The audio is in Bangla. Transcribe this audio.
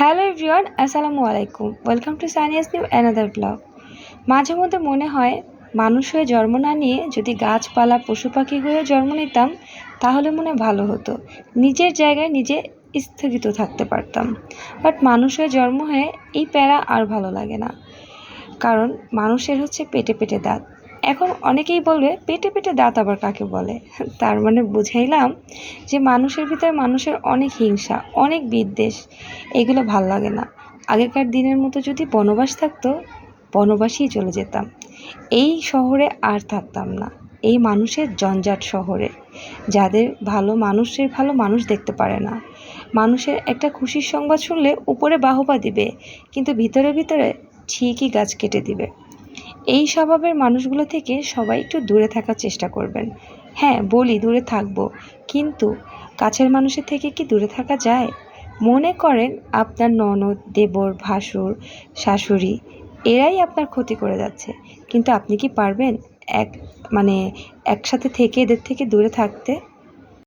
হ্যালো এভরিওয়ান, আসসালামু আলাইকুম। Welcome to Sania's new another blog. মাঝে মধ্যে মনে হয়, মানুষ হয়ে জন্ম না নিয়ে যদি গাছপালা, পশু পাখি হয়ে জন্ম নিতাম, তাহলে মনে ভালো হতো। নিজের জায়গায় নিজে স্থগিত থাকতে পারতাম। বাট মানুষ হয়ে জন্ম হয়ে এই প্যারা আর ভালো লাগে না। কারণ মানুষের হচ্ছে পেটে পেটে দাঁত। এখন অনেকেই বলবে, পেটে পেটে দাঁত আবার কাকে বলে? তার মানে বুঝাইলাম যে মানুষের ভিতরে মানুষের অনেক হিংসা, অনেক বিদ্বেষ, এগুলো ভালো লাগে না। আগেকার দিনের মতো যদি বনবাস থাকতো, বনবাসেই চলে যেতাম। এই শহরে আর থাকতাম না। এই মানুষের জঞ্জাট শহরে। যাদের ভালো মানুষের ভালো মানুষ দেখতে পারে না। মানুষের একটা খুশির সংবাদ শুনলে উপরে বাহবা দিবে, কিন্তু ভিতরে ভিতরে ঠিকই গাছ কেটে দিবে। এই স্বভাবের মানুষগুলো থেকে সবাই একটু দূরে থাকার চেষ্টা করবেন। হ্যাঁ বলি, দূরে থাকব। কিন্তু কাছের মানুষের থেকে কি দূরে থাকা যায়? মনে করেন আপনার ননদ, দেবর, ভাসুর, শাশুড়ি, এরাই আপনার ক্ষতি করে যাচ্ছে। কিন্তু আপনি কি পারবেন এক মানে একসাথে থেকে এদের থেকে দূরে থাকতে?